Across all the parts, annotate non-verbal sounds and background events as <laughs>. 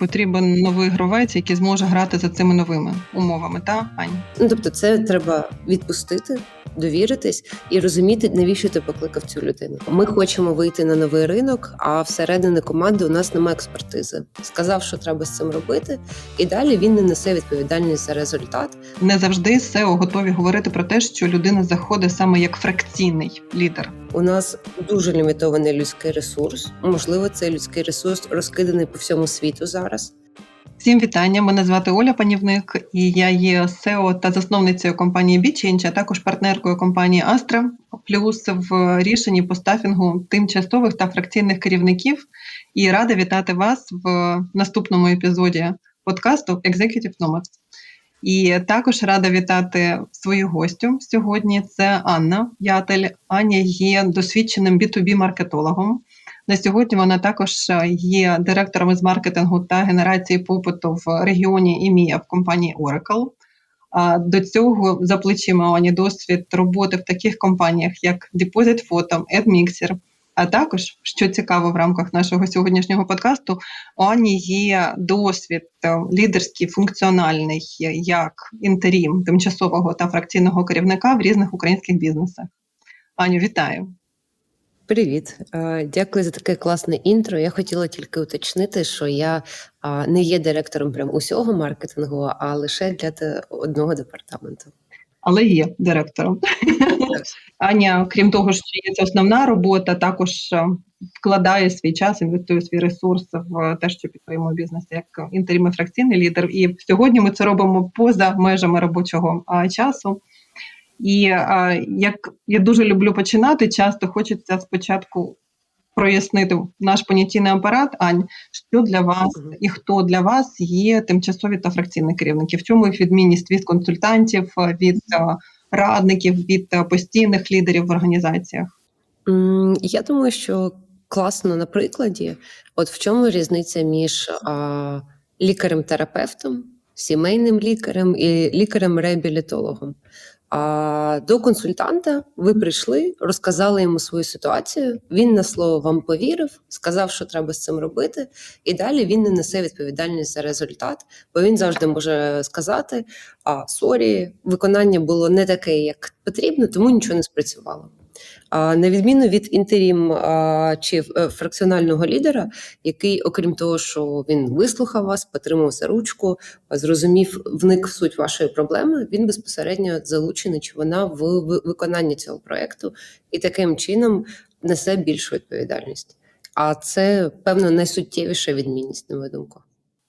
Потрібен новий гравець, який зможе грати за цими новими умовами, та Ань? Ну тобто, це треба відпустити, довіритись і розуміти, навіщо ти покликав цю людину. Ми хочемо вийти на новий ринок, а всередині команди у нас немає експертизи. Сказав, що треба з цим робити, і далі він не несе відповідальність за результат. Не завжди SEO готові говорити про те, що людина заходить саме як фракційний лідер. У нас дуже лімітований людський ресурс. Можливо, цей людський ресурс розкиданий по всьому світу зараз. Всім вітання. Мене звати Оля Панівник, і я є SEO та засновницею компанії BeChange, а також партнеркою компанії Astra, плюс в рішенні по стафінгу тимчасових та фракційних керівників. І рада вітати вас в наступному епізоді подкасту Executive Nomads. І також рада вітати свою гостю сьогодні. Це Анна Ятель. Аня є досвідченим B2B-маркетологом. На сьогодні вона також є директором із маркетингу та генерації попиту в регіоні ІМІА в компанії Oracle. До цього за плечима Ані досвід роботи в таких компаніях, як Deposit Photo, AdMixer, а також, що цікаво в рамках нашого сьогоднішнього подкасту, Ані є досвід лідерський, функціональний як інтерім тимчасового та фракційного керівника в різних українських бізнесах. Аню, вітаю! Привіт, Е, дякую за таке класне інтро. Я хотіла тільки уточнити, що я не є директором прям усього маркетингу, а лише для одного департаменту. але є директором. Аня, крім того, що є це основна робота, також е, вкладає свій час, інвестує свій ресурс в те, що підтримує бізнес як інтерім фракційний лідер. І сьогодні ми це робимо поза межами робочого часу. І а, як я дуже люблю починати, часто хочеться спочатку прояснити наш понятійний апарат. Ань, що для вас і хто для вас є тимчасові та фракційні керівники? В чому їх відмінність від консультантів, від е, радників, від е, постійних лідерів в організаціях? Я думаю, що класно на прикладі. От в чому різниця між а, лікарем-терапевтом, сімейним лікарем і лікарем-реабілітологом. А до консультанта ви прийшли, розказали йому свою ситуацію. Він на слово вам повірив, сказав, що треба з цим робити, і далі він не несе відповідальність за результат, бо він завжди може сказати: а сорі, виконання було не таке, як потрібно, тому нічого не спрацювало. На відміну від інтерім чи е, фракціонального лідера, який, окрім того, що він вислухав вас, потримав за ручку, зрозумів, вник в суть вашої проблеми, він безпосередньо залучений чи вона в виконанні цього проекту і таким чином несе більшу відповідальність. А це певно найсуттєвіша відмінність, на мою думку.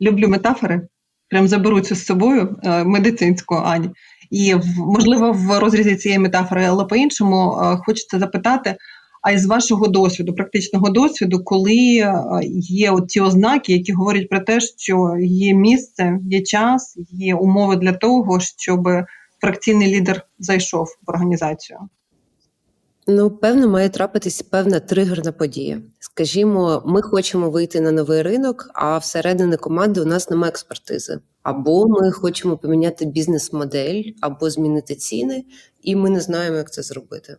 Люблю метафори, прям заберу це з собою е, медицинську Ані. І можливо в розрізі цієї метафори, але по-іншому е, хочеться запитати. А із вашого досвіду, практичного досвіду, коли е, є от ці ознаки, які говорять про те, що є місце, є час, є умови для того, щоб фракційний лідер зайшов в організацію. Ну, певно, має трапитись певна тригерна подія. Скажімо, ми хочемо вийти на новий ринок, а всередині команди у нас немає експертизи. Або ми хочемо поміняти бізнес-модель, або змінити ціни, і ми не знаємо, як це зробити.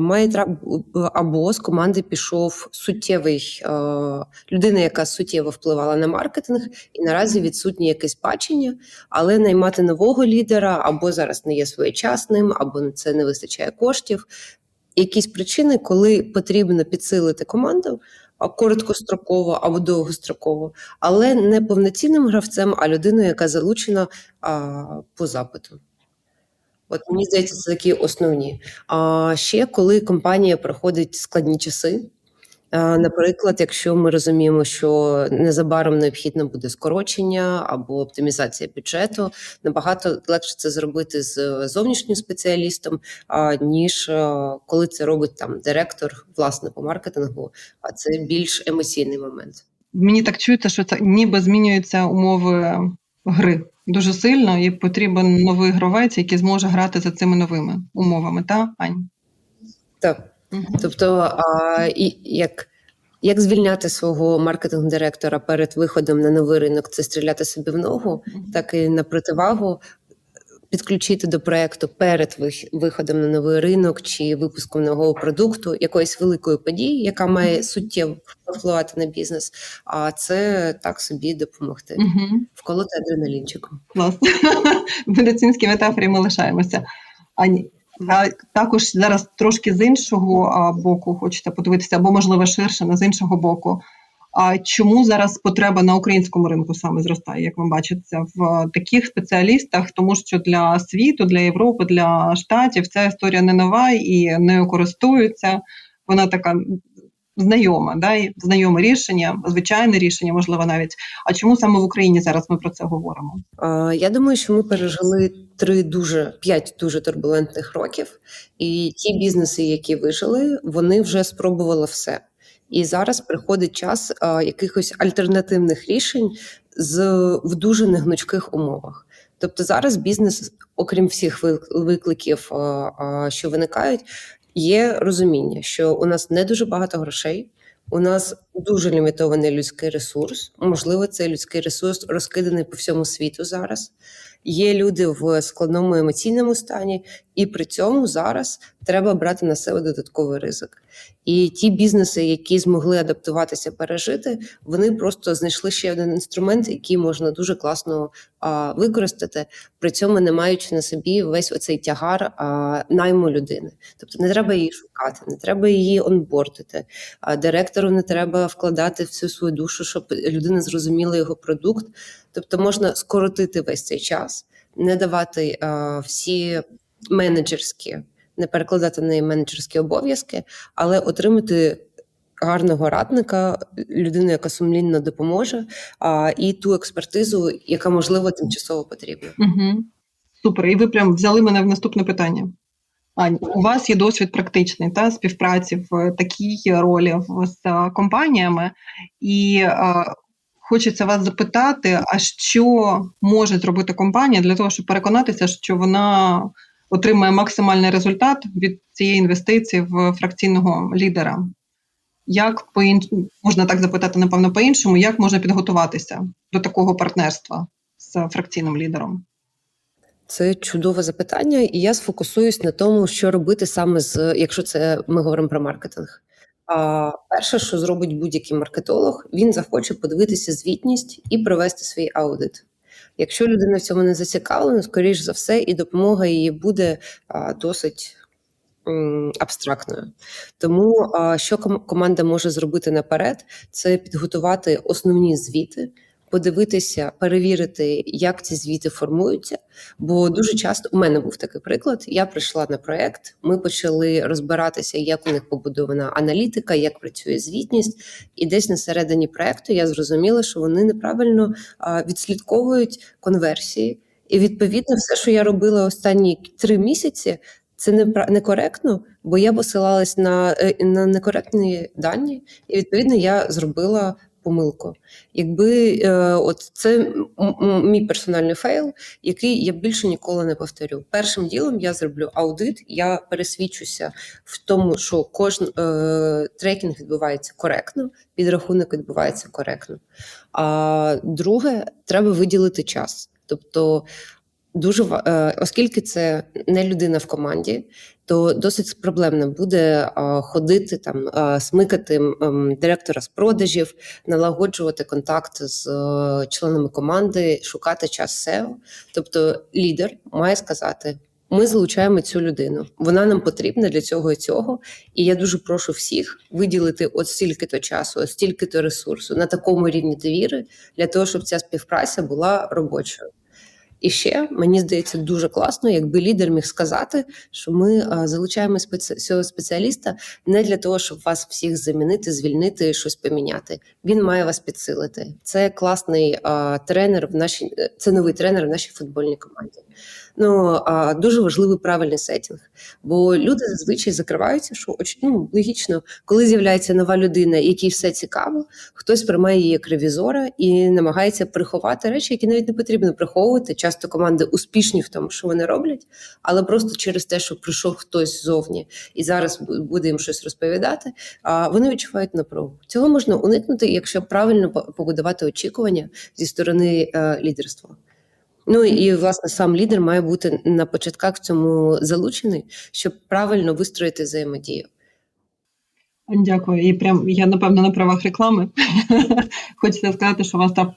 Має або з команди пішов суттєвий людина, яка суттєво впливала на маркетинг, і наразі відсутнє якесь бачення, але наймати нового лідера або зараз не є своєчасним, або це не вистачає коштів. Якісь причини, коли потрібно підсилити команду короткостроково або довгостроково, але не повноцінним гравцем, а людиною, яка залучена а, по запиту. От мені здається, це такі основні. А ще коли компанія проходить складні часи. Наприклад, якщо ми розуміємо, що незабаром необхідно буде скорочення або оптимізація бюджету, набагато легше це зробити з зовнішнім спеціалістом, ніж е, коли це робить там директор власне по маркетингу, а це більш емоційний момент. Мені так чується, що це ніби змінюються умови гри дуже сильно, і потрібен новий гравець, який зможе грати за цими новими умовами, та Ань? Так. Тобто, а, і як, як звільняти свого маркетинг-директора перед виходом на новий ринок, це стріляти собі в ногу, так і на противагу підключити до проекту перед вих- виходом на новий ринок чи випуском нового продукту якоїсь великої події, яка має суттєво впливати на бізнес. А це так собі допомогти. Угу. Вколоти адреналінчиком. Клас. <laughs> В медицинській метафорі ми лишаємося. Ані. А також зараз трошки з іншого боку хочете подивитися, або можливо ширше, але з іншого боку. А чому зараз потреба на українському ринку саме зростає, як ви бачите, в таких спеціалістах, тому що для світу, для Європи, для штатів ця історія не нова і нею користуються. Вона така знайома, да, знайоме рішення, звичайне рішення, можливо, навіть. А чому саме в Україні зараз ми про це говоримо? Я думаю, що ми пережили три дуже п'ять дуже турбулентних років, і ті бізнеси, які вижили, вони вже спробували все. І зараз приходить час а, якихось альтернативних рішень з в дуже негнучких умовах. Тобто зараз бізнес, окрім всіх викликів, а, а, що виникають, є розуміння, що у нас не дуже багато грошей. У нас дуже лімітований людський ресурс. Можливо, цей людський ресурс розкиданий по всьому світу зараз. Є люди в складному емоційному стані, і при цьому зараз треба брати на себе додатковий ризик. І ті бізнеси, які змогли адаптуватися, пережити, вони просто знайшли ще один інструмент, який можна дуже класно а, використати, при цьому не маючи на собі весь оцей тягар а, найму людини. Тобто не треба її шукати, не треба її онбордити. А директору не треба вкладати всю свою душу, щоб людина зрозуміла його продукт. Тобто можна скоротити весь цей час, не давати а, всі менеджерські, не перекладати на менеджерські обов'язки, але отримати гарного радника, людину, яка сумлінно допоможе, а, і ту експертизу, яка можливо тимчасово потрібна. Угу. Супер. І ви прям взяли мене в наступне питання. Ань, у вас є досвід практичний та співпраці в такій ролі з е, компаніями, і е, хочеться вас запитати: а що може зробити компанія для того, щоб переконатися, що вона отримає максимальний результат від цієї інвестиції в фракційного лідера? Як по можна так запитати, напевно, по-іншому, як можна підготуватися до такого партнерства з фракційним лідером? Це чудове запитання, і я сфокусуюсь на тому, що робити саме з якщо це ми говоримо про маркетинг. Перше, що зробить будь-який маркетолог, він захоче подивитися звітність і провести свій аудит. Якщо людина в цьому не зацікавлена, скоріш за все, і допомога її буде досить абстрактною. Тому що команда може зробити наперед, це підготувати основні звіти, подивитися, перевірити, як ці звіти формуються. Бо дуже часто у мене був такий приклад. Я прийшла на проект, ми почали розбиратися, як у них побудована аналітика, як працює звітність. І десь на середині проекту я зрозуміла, що вони неправильно відслідковують конверсії. І відповідно, все, що я робила останні три місяці, це не некоректно, бо я посилалась на, е, на некоректні дані, і відповідно я зробила помилку. Якби е, от це мій персональний фейл, який я більше ніколи не повторю. Першим ділом я зроблю аудит, я пересвідчуся в тому, що кожен е, трекінг відбувається коректно, підрахунок відбувається коректно. А друге, треба виділити час. Тобто дуже е, оскільки це не людина в команді, то досить проблемно буде ходити там, смикати директора з продажів, налагоджувати контакт з е, членами команди, шукати час SEO. Тобто лідер має сказати. Ми залучаємо цю людину. Вона нам потрібна для цього і цього. І я дуже прошу всіх виділити от стільки-то часу, от стільки-то ресурсу на такому рівні довіри для того, щоб ця співпраця була робочою. І ще мені здається дуже класно, якби лідер міг сказати, що ми залучаємо спеці... цього спеціаліста не для того, щоб вас всіх замінити, звільнити, щось поміняти. Він має вас підсилити. Це класний а, тренер в нашій це новий тренер в нашій футбольній команді. Ну а дуже важливий правильний сетінг. Бо люди зазвичай закриваються, що ну, логічно, коли з'являється нова людина, якій все цікаво, хтось приймає її як ревізора і намагається приховати речі, які навіть не потрібно приховувати. Часто команди успішні в тому, що вони роблять, але просто через те, що прийшов хтось ззовні і зараз буде їм щось розповідати, а вони відчувають напругу. Цього можна уникнути, якщо правильно по- побудувати очікування зі сторони е, лідерства. Ну і власне сам лідер має бути на початках в цьому залучений, щоб правильно вистроїти взаємодію. Дякую. І прям я напевно на правах реклами. <laughs> Хочеться сказати, що у вас там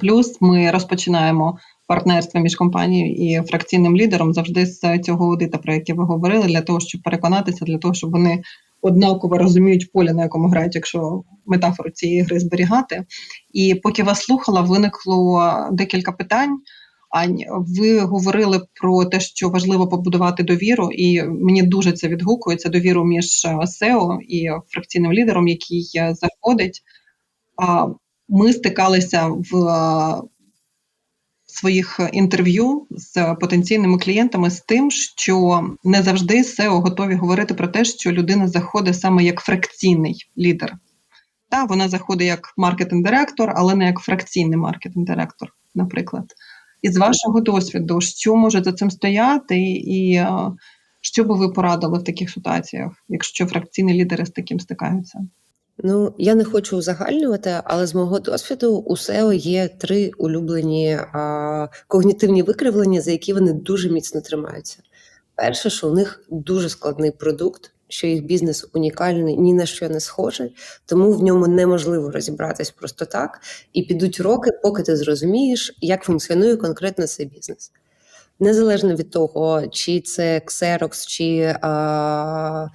плюс. Ми розпочинаємо партнерство між компанією і фракційним лідером завжди з цього аудита, про який ви говорили, для того, щоб переконатися, для того, щоб вони однаково розуміють поле, на якому грають, якщо метафору цієї гри зберігати. І поки вас слухала, виникло декілька питань. Ань, ви говорили про те, що важливо побудувати довіру, і мені дуже це відгукується довіру між е, SEO і фракційним лідером, який е, заходить. Ми стикалися в е, своїх інтерв'ю з потенційними клієнтами з тим, що не завжди SEO готові говорити про те, що людина заходить саме як фракційний лідер. Та вона заходить як маркетинг-директор, але не як фракційний маркетинг-директор, наприклад. І з вашого досвіду, що може за цим стояти, і е, що би ви порадили в таких ситуаціях, якщо фракційні лідери з таким стикаються? Ну, я не хочу узагальнювати, але з мого досвіду у SEO є три улюблені а, когнітивні викривлення, за які вони дуже міцно тримаються. Перше, що у них дуже складний продукт, що їх бізнес унікальний, ні на що не схожий, тому в ньому неможливо розібратись просто так, і підуть роки, поки ти зрозумієш, як функціонує конкретно цей бізнес. Незалежно від того, чи це Xerox, чи а,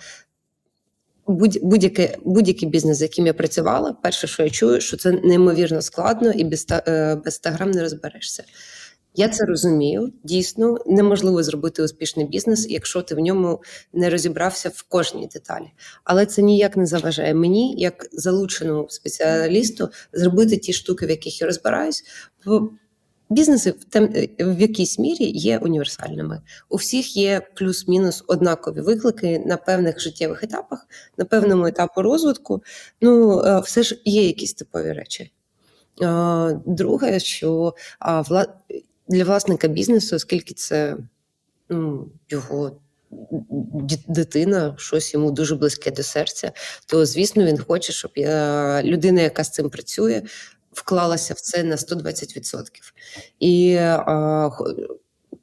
будь-який будь-який бізнес, з яким я працювала, перше, що я чую, що це неймовірно складно і без е, без 100 грам не розберешся. Я це розумію. Дійсно, неможливо зробити успішний бізнес, якщо ти в ньому не розібрався в кожній деталі. Але це ніяк не заважає мені, як залученому спеціалісту, зробити ті штуки, в яких я розбираюсь, Бізнеси в тем в якійсь мірі є універсальними. У всіх є плюс-мінус однакові виклики на певних життєвих етапах, на певному етапу розвитку. Ну е, все ж є якісь типові речі. Друге, що для власника бізнесу, оскільки це ну, його дитина, щось йому дуже близьке до серця, то звісно він хоче, щоб я людина, яка з цим працює, вклалася в це на 120%. І а,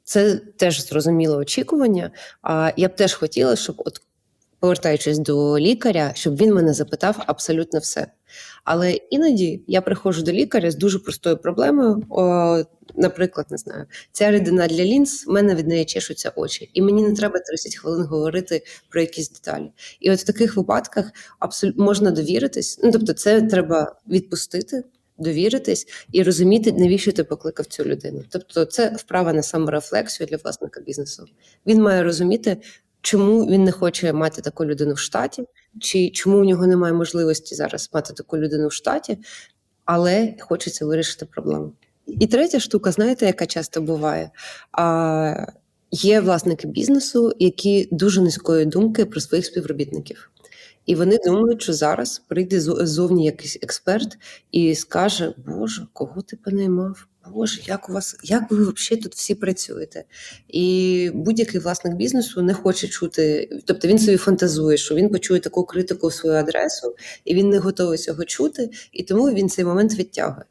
це теж зрозуміле очікування. А я б теж хотіла, щоб, от повертаючись до лікаря, щоб він мене запитав абсолютно все. Але іноді я приходжу до лікаря з дуже простою проблемою. О, Наприклад, не знаю, ця рідина для лінз, в мене від неї чешуться очі, і мені не треба 30 хвилин говорити про якісь деталі. І от в таких випадках абсолютно можна довіритись. Ну тобто, це треба відпустити довіритись і розуміти, навіщо ти покликав цю людину. Тобто, це вправа на саморефлексію для власника бізнесу. Він має розуміти, чому він не хоче мати таку людину в штаті, чи чому у нього немає можливості зараз мати таку людину в штаті, але хочеться вирішити проблему. І третя штука, знаєте, яка часто буває? А, Є власники бізнесу, які дуже низької думки про своїх співробітників. І вони думають, що зараз прийде зовні якийсь експерт і скаже: Боже, кого ти понаймав? Боже, як у вас, як ви взагалі тут всі працюєте? І будь-який власник бізнесу не хоче чути, тобто він собі фантазує, що він почує таку критику в свою адресу, і він не готовий цього чути, і тому він цей момент відтягує.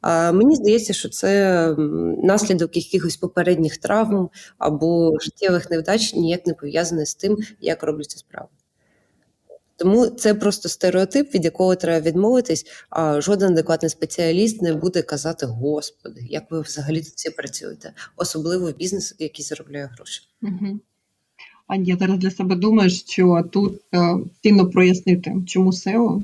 А мені здається, що це наслідок якихось попередніх травм або життєвих невдач ніяк не пов'язане з тим, як робляться справи. Тому це просто стереотип, від якого треба відмовитись. А жоден адекватний спеціаліст не буде казати: Господи, як ви взагалі тут працюєте, особливо в бізнес, який заробляє гроші. Угу. Аня, я зараз для себе думаю, що тут е, цінно прояснити, чому SEO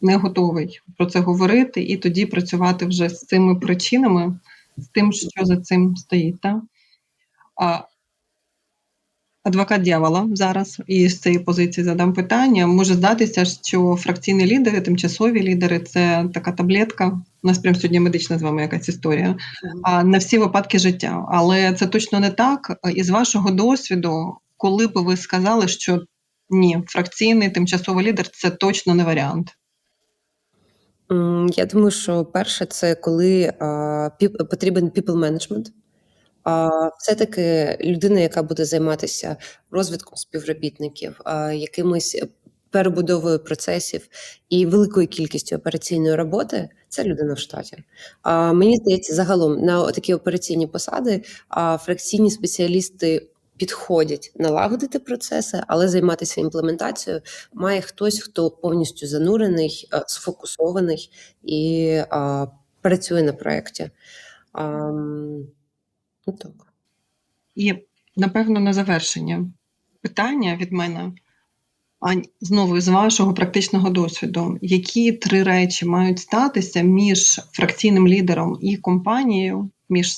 не готовий про це говорити, і тоді працювати вже з цими причинами, з тим, що за цим стоїть. Так? А адвокат дьявола зараз і з цієї позиції задам питання. Може здатися, що фракційні лідери, тимчасові лідери це така таблетка. У нас прям сьогодні медична з вами якась історія а на всі випадки життя. Але це точно не так. І з вашого досвіду, коли б ви сказали, що ні, фракційний тимчасовий лідер це точно не варіант. Я думаю, що перше, це коли а, піп, потрібен people management. Все-таки людина, яка буде займатися розвитком співробітників, якимись перебудовою процесів і великою кількістю операційної роботи це людина в штаті. А мені здається, загалом на такі операційні посади фракційні спеціалісти підходять налагодити процеси, але займатися імплементацією має хтось, хто повністю занурений, сфокусований і працює на проєкті. Так. І, напевно, на завершення питання від мене. Ань, знову з вашого практичного досвіду, які три речі мають статися між фракційним лідером і компанією, між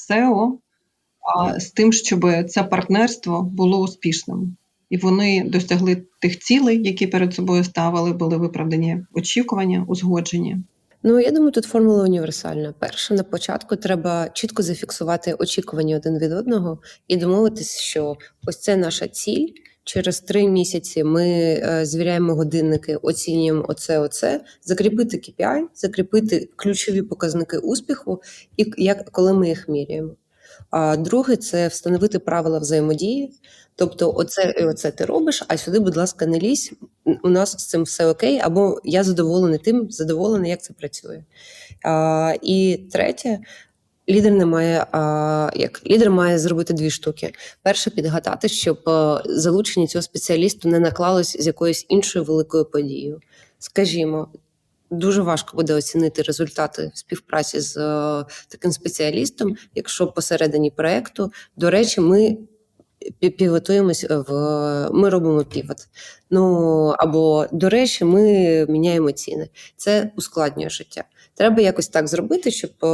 а, з тим, щоб це партнерство було успішним, і вони досягли тих цілей, які перед собою ставили, були виправдані очікування, узгоджені. Ну, я думаю, тут формула універсальна. Перше, на початку треба чітко зафіксувати очікування один від одного і домовитися, що ось це наша ціль. Через три місяці ми е, звіряємо годинники, оцінюємо оце, оце, закріпити KPI, закріпити ключові показники успіху, і як коли ми їх міряємо. А друге це встановити правила взаємодії. Тобто, оце і оце ти робиш, а сюди, будь ласка, не лізь. У нас з цим все окей, або я задоволений тим, задоволений, як це працює. А, І третє, лідер не має а, як лідер має зробити дві штуки: перше підгадати, щоб залучення цього спеціалісту не наклалось з якоюсь іншою великою подією. Скажімо. Дуже важко буде оцінити результати співпраці з е, таким спеціалістом, якщо посередині проекту, до речі, ми півотуємось в ми робимо півот. Ну або до речі, ми міняємо ціни. Це ускладнює життя. Треба якось так зробити, щоб е,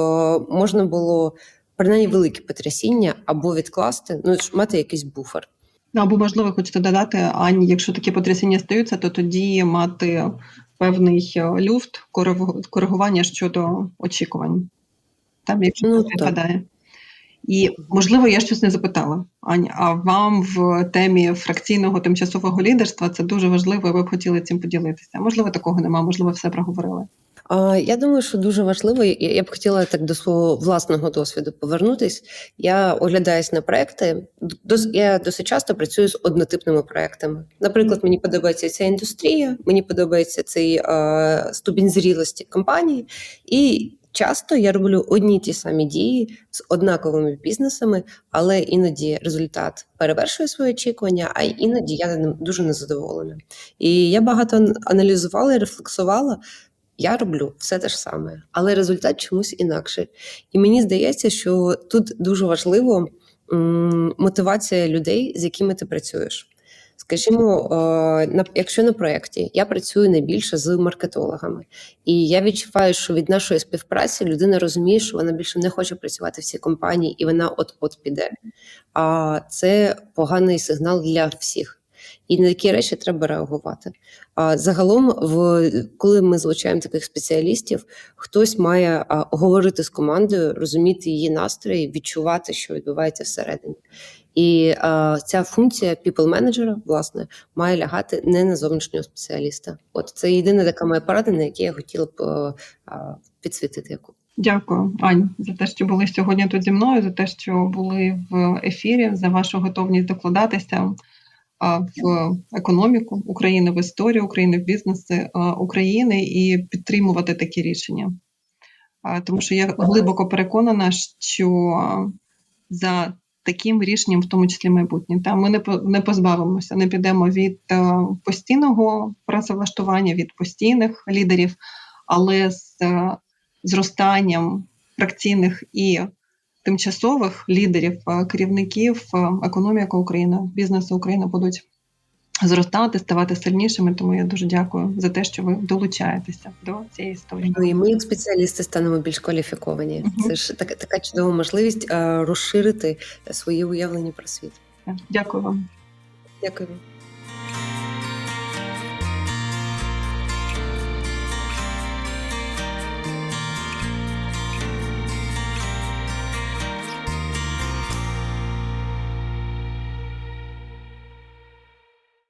можна було принаймні великі потрясіння або відкласти, ну мати якийсь буфер. Ну, Або, можливо, хочете додати, Ані, якщо такі потрясіння стаються, то тоді мати певний е, люфт коригу- коригування щодо очікувань, там, якщо Ну, так. І, можливо, я щось не запитала, Аня, а вам в темі фракційного тимчасового лідерства це дуже важливо, і ви б хотіли цим поділитися. Можливо, такого нема, можливо, все проговорили. Я думаю, що дуже важливо. Я б хотіла так до свого власного досвіду повернутись. Я оглядаюсь на проекти. Я досить часто працюю з однотипними проектами. Наприклад, мені подобається ця індустрія, мені подобається цей ступінь зрілості компанії, і часто я роблю одні ті самі дії з однаковими бізнесами, але іноді результат перевершує свої очікування, а іноді я дуже незадоволена. І я багато аналізувала і рефлексувала. Я роблю все те ж саме, але результат чомусь інакший. І мені здається, що тут дуже важливо мотивація людей, з якими ти працюєш. Скажімо, е, якщо на проєкті я працюю найбільше з маркетологами, і я відчуваю, що від нашої співпраці людина розуміє, що вона більше не хоче працювати в цій компанії, і вона от-от піде. А це поганий сигнал для всіх. І на такі речі треба реагувати. А загалом, в коли ми залучаємо таких спеціалістів, хтось має а, говорити з командою, розуміти її настрої, відчувати, що відбувається всередині. І а, ця функція people менеджера власне має лягати не на зовнішнього спеціаліста. От це єдина така моя порада, на якій я хотіла б а, підсвітити яку. Дякую, Ань, за те, що були сьогодні тут зі мною, за те, що були в ефірі, за вашу готовність докладатися в економіку України, в історію України, в бізнеси України і підтримувати такі рішення. Тому що я глибоко переконана, що за таким рішенням, в тому числі майбутнє, та ми не не позбавимося, не підемо від е, постійного працевлаштування, від постійних лідерів, але з е, зростанням фракційних і тимчасових лідерів, е, керівників, е, економіка України, бізнесу України будуть зростати, ставати сильнішими. Тому я дуже дякую за те, що ви долучаєтеся до цієї історії. Ну і ми, як спеціалісти, станемо більш кваліфіковані. Це ж така, така чудова можливість розширити свої уявлення про світ. Дякую вам. Дякую.